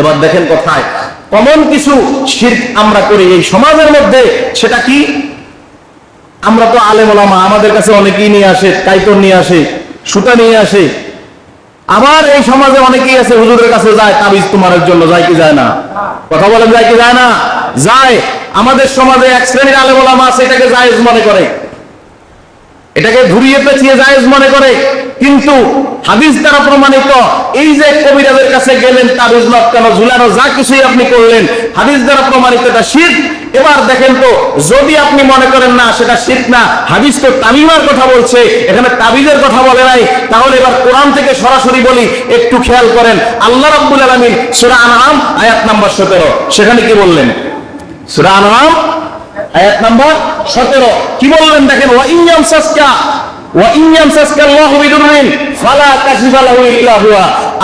এবার দেখেন কোথায়, কমন কিছু শির্ক আমরা করি এই সমাজের মধ্যে, সেটা কি? আমরা তো আলেম ওলামা, আমাদের কাছে অনেকেই নিয়ে আসে কাইতর নিয়ে আসে, সুতা নিয়ে আসে। আবার এই সমাজে অনেকেই আছে, হুজুরের কাছে যায়, তাবিজ তোমার জন্য, যায় কি যায় না? কথা বলেন, যায় কি যায় না? যায়। আমাদের সমাজে এক শ্রেণির আলেম ওলামা আছে, এটাকে জায়েজ মনে করে। এটাকে ঘুরিয়ে পেঁচিয়ে জায়েজ মনে করে। কিন্তু হাদিস দ্বারা প্রমাণিত, এই যে কবিরাজের কাছে গেলেন তাবিজ লটকানো ঝুলানো যা কিছুই আপনি করলেন, হাদিস দ্বারা প্রমাণিত এটা শীত এবার দেখেন তো, যদি আপনি মনে করেন না, সেটা শীত না, হাদিস তো তামিমার কথা বলছে, এখানে তাবিজের কথা বলে নাই, তাহলে এবার কোরআন থেকে সরাসরি বলি, একটু খেয়াল করেন, আল্লাহ রাব্বুল আলামিন সূরা আনআম, আয়াত নাম্বার 17 সেখানে কি বললেন? সূরা আনআম, আয়াত নাম্বার 17 কি বললেন দেখেন, ওয়া ইনয়াম সাসকা সাসকা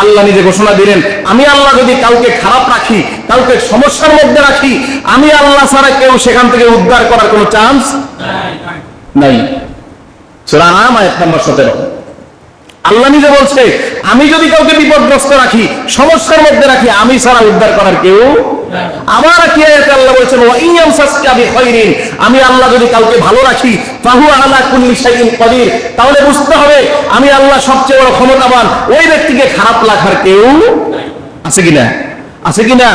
আল্লাহু নিজে ঘোষণা দিলেন, আমি আল্লাহ যদি কাউকে খারাপ রাখি, কাউকে সমস্যার মধ্যে রাখি, আমি আল্লাহ ছাড়া কেউ সেখান থেকে উদ্ধার করার কোনো চান্স নাই। সূরা আয়াত নাম্বার 17 আল্লাহ নিজে বলছে, আমি যদি কাউকে বিপদগ্রস্ত রাখি, সমস্যার মধ্যে রাখি, আমি ছাড়া উদ্ধার করার কেউ কি আল্লাহ বলছেন বিখাইরিন আমি আল্লাহ যদি কাউকে ভালো রাখি, ফাহু আলা কুল্লি শাইইন কাদির, তাহলে বুঝতে হবে আমি আল্লাহ সবচেয়ে বড় ক্ষমতাবান। ওই ব্যক্তিকে খারাপ লাগার কেউ আছে কিনা? আছে কিনা?